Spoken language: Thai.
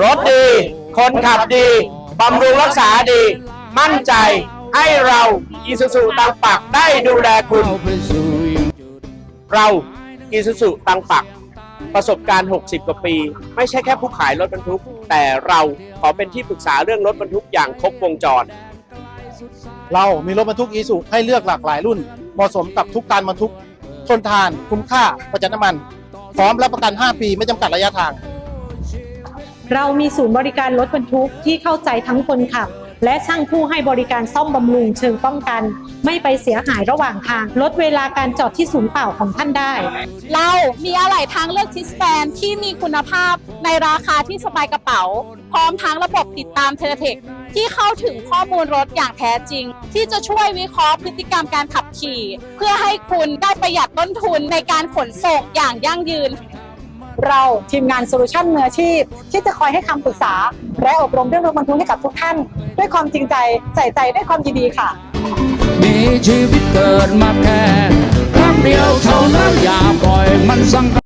รถดี คนขับดี บำรุงรักษาดี มั่นใจให้เราอีซูซูตังปักได้ดูแลคุณ เราอีซูซูตังปัก ประสบการณ์ 60 กว่าปี ไม่ใช่แค่ผู้ขายรถบรรทุก แต่เราขอเป็นที่ปรึกษาเรื่องรถบรรทุกอย่างครบวงจร เรามีรถบรรทุกอีสุให้เลือกหลากหลายรุ่น เหมาะสมกับทุกการบรรทุก ทนทาน คุ้มค่าประหยัดน้ำมัน พร้อมรับประกัน 5 ปีไม่จำกัดระยะทาง เรามีศูนย์บริการรถบรรทุกที่เข้าใจทั้งคนขับ และช่างผู้ให้บริการซ่อมบำรุงเชิงป้องกัน ไม่ไปเสียหายระหว่างทาง ลดเวลาการจอดที่ศูนย์เปล่าของท่านได้ เรามีอะไหล่ทางเลือกทิสแปนที่มีคุณภาพในราคาที่สบายกระเป๋า พร้อมทั้งระบบติดตามเทเลเทคที่เข้าถึงข้อมูลรถอย่างแท้จริง ที่จะช่วยวิเคราะห์พฤติกรรมการขับขี่ เพื่อให้คุณได้ประหยัดต้นทุนในการขนส่งอย่างยั่งยืน เราทีมงานโซลูชันมืออาชีพ ที่จะคอยให้คำปรึกษา และอบรมเรื่องรถบรรทุกให้กับทุกท่าน ด้วยความจริงใจใส่ใจด้วยความยินดีค่ะ มีชีวิตเกิดมาแค่ครั้งเดียวเท่านั้นอย่าปล่อยมันสัง